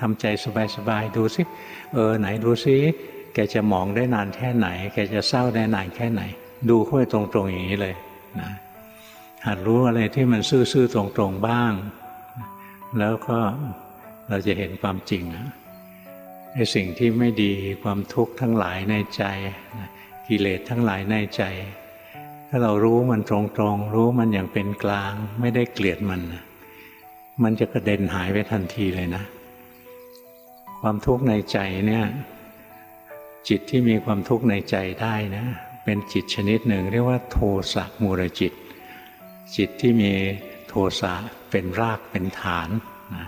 ทำใจสบายๆดูสิเออไหนดูสิแกจะมองได้นานแค่ไหน แกจะเศร้าได้นานแค่ไหน ดูเข้าไปตรงๆอย่างนี้เลยนะหัดรู้อะไรที่มันซื่อๆตรงๆบ้าง แล้วก็เราจะเห็นความจริงนะไอ้สิ่งที่ไม่ดีความทุกข์ทั้งหลายในใจกิเลสทั้งหลายในใจ ถ้าเรารู้มันตรงๆ รู้มันอย่างเป็นกลาง ไม่ได้เกลียดมัน มันจะกระเด็นหายไปทันทีเลยนะ ความทุกข์ในใจเนี่ยจิตที่มีความทุกข์ในใจได้นะเป็นจิตชนิดหนึ่ง เรียกว่าโทสะมูรจิต จิตที่มีโทสะเป็นรากเป็นฐานนะ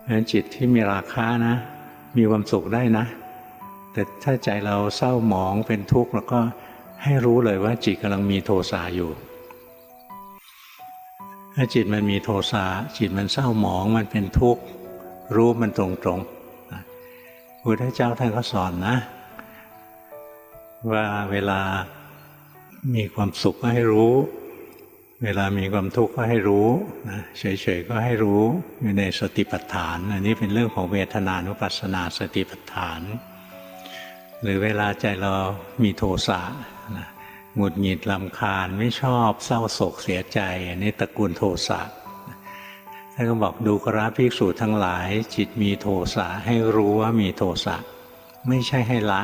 เพราะฉะนั้นจิตที่มีราคานะ มีความสุขได้นะ แต่ถ้าใจเราเศร้าหมองเป็นทุกข์แล้วก็ให้รู้เลยว่าจิตกำลังมีโทสะอยู่ถ้าจิตมันมีโทสะจิตมันเศร้าหมองมันเป็นทุกข์รู้มันตรงๆ พุทธเจ้าท่านก็สอนนะ ว่าเวลามีความสุขก็ให้รู้ เวลามีความทุกข์ก็ให้รู้นะเฉยๆก็ให้รู้อยู่ในสติปัฏฐาน อันนี้เป็นเรื่องของเวทนานุปัสสนาสติปัฏฐาน หรือเวลาใจเรามีโทสะนะหงุดหงิดลำคาญไม่ชอบเศร้าโศกเสียใจ อันนี้ตระกูลโทสะ ท่านก็บอกดูกราภิกษุทั้งหลาย จิตมีโทสะให้รู้ว่ามีโทสะไม่ใช่ให้ละ